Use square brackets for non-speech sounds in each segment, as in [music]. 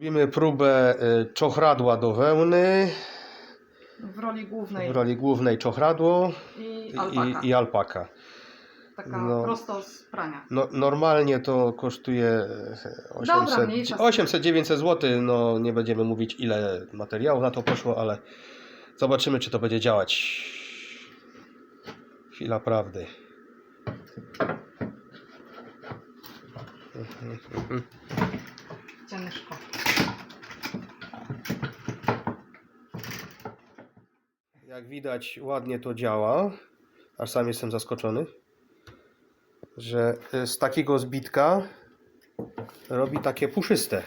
Robimy próbę y, czochradła do wełny, W roli głównej w roli głównej czochradło i alpaka. i, i alpaka. Taka no. prosto z prania. No, normalnie to kosztuje e, Dobra, 800, mniejsza z tym. 800-900 zł. No nie będziemy mówić ile materiałów na to poszło, ale zobaczymy czy to będzie działać. Chwila prawdy. Mhm, mhm. Jak widać ładnie to działa. Aż sam jestem zaskoczony, że y, z takiego zbitka robi takie puszyste.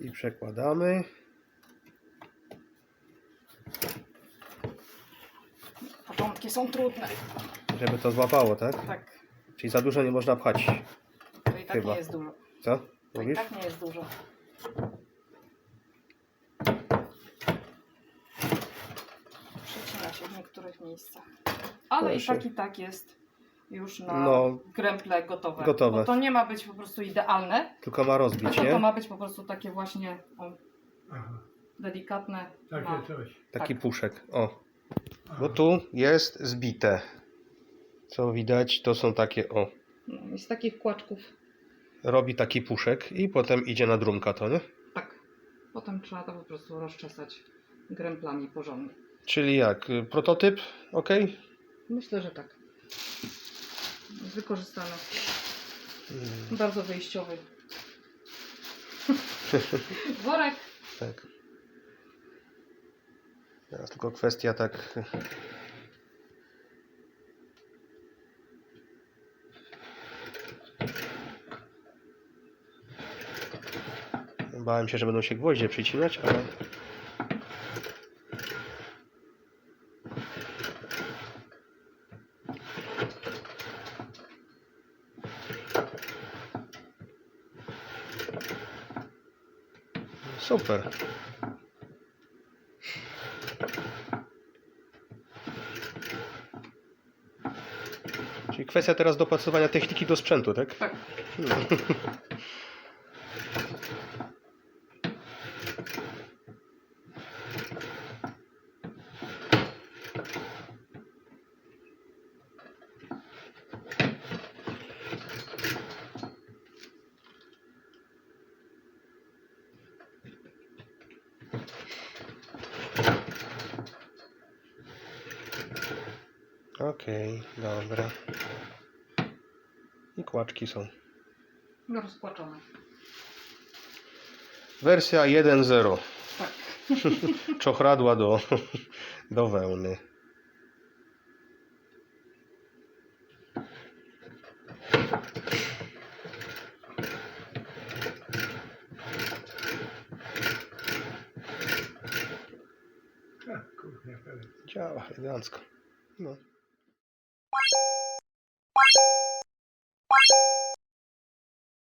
I przekładamy. Początki są trudne. Żeby to złapało, tak? Tak. Czyli za dużo nie można pchać. I tak Chyba. nie jest dużo. Co? I Mówisz? tak nie jest dużo. Przecina się w niektórych miejscach. Ale i Proszę. tak i tak jest już na No. gotowe. Gotowe. Bo to nie ma być po prostu idealne, Tylko ma rozbić, tylko to nie? ma być po prostu takie właśnie o, Aha, delikatne. takie ma. coś. Taki tak. puszek. O. Aha. Bo tu jest zbite. Co widać, to są takie, o. No, i z takich kłaczków. Robi taki puszek i potem idzie na drumka to, nie? Tak. Potem trzeba to po prostu rozczesać gremplami porządnie. Czyli jak? y, Prototyp? Ok? Myślę, że tak. Wykorzystano. Mm, Bardzo wyjściowy. [laughs] Worek. Tak. Teraz tylko kwestia tak. Bałem się, że będą się gwoździe przycinać, ale. Super. Czyli kwestia teraz dopasowania techniki do sprzętu, tak? Tak. No. [laughs] Okej, dobra. I kłaczki są. No, Rozpłaczone. Wersja 1.0. Tak. [laughs] Czochradła do, do wełny. Tak, kurde. Działa elegancko. No.